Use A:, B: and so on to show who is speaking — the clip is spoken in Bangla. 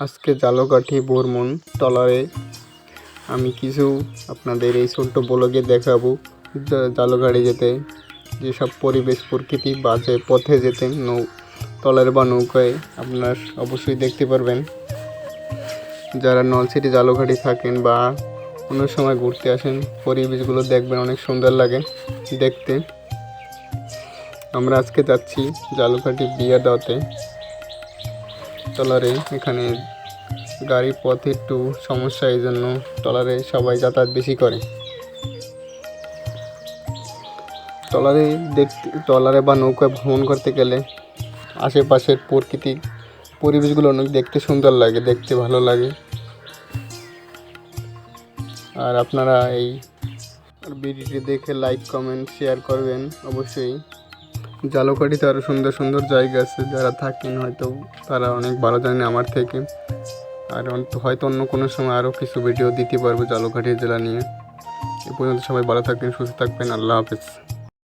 A: আজকে জালকাঠি বর্মন টলারে আমি কিছু আপনাদের এই ছোট্ট ব্লগে দেখাবো। জা- জালগাড়ি যেতে, যেসব পরিবেশ প্রকৃতি বা যে পথে যেতে, নৌ টলারে বা নৌকায় আপনার অবশ্যই দেখতে পারবেন। যারা নলছিটি জালঘাটি থাকেন বা অন্য সময় ঘুরতে আসেন, পরিবেশগুলো দেখবেন অনেক সুন্দর লাগে দেখতে। আমরা আজকে যাচ্ছি জালকাঠি বিয়াডাতে ট্রলারে। এখানে গাড়ির পথে একটু সমস্যা এই জন্য ট্রলারে সবাই যাতায়াত বেশি করে। ট্রলারে দেখতে, ট্রলারে বা নৌকায় ভ্রমণ করতে গেলে আশেপাশের প্রকৃতিক পরিবেশগুলো অনেক দেখতে সুন্দর লাগে, দেখতে ভালো লাগে। আর আপনারা এই ভিডিওটি দেখে লাইক কমেন্ট শেয়ার করবেন অবশ্যই। জালকাঠিতে আরও সুন্দর সুন্দর জায়গা আছে, যারা থাকেন হয়তো তারা অনেক ভালো জানেন আমার থেকে। আর হয়তো অন্য কোনো সময় আরও কিছু ভিডিও দিতে পারব জালুকাঠি জেলা নিয়ে। এ পর্যন্ত সবাই ভালো থাকবেন, সুস্থ থাকবেন, আল্লাহ হাফেজ।